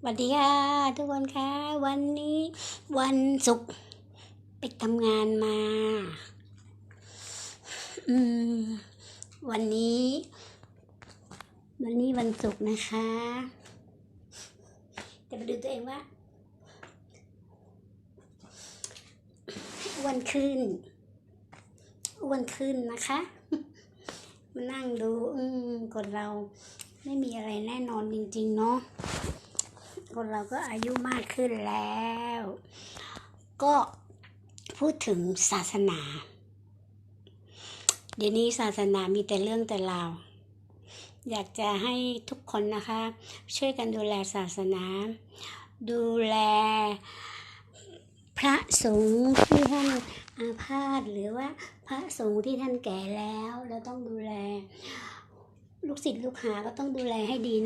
สวัสดีค่ะ ทุกคนค่ะวันนี้วันศุกร์ไปทำงานมา อืม วันนี้ วันนี้วันศุกร์นะคะจะมาดูตัวเองว่าอ้วนขึ้นอ้วนขึ้นนะคะ มานั่งดู อืมคนเราไม่มีอะไรแน่นอนจริง ๆ เนาะ คนเราก็อายุมากขึ้นแล้ว ก็พูดถึงศาสนา เดี๋ยวนี้ศาสนามีแต่เรื่องแต่ราวอยากจะให้ทุกคนนะคะ ช่วยกันดูแลศาสนา ดูแล พระสงฆ์ที่ท่านอาพาธหรือว่าพระสงฆ์ที่ท่านแก่แล้ว เราต้องดูแล ลูกศิษย์ลูกหาก็ต้องดูแลให้ดีนะ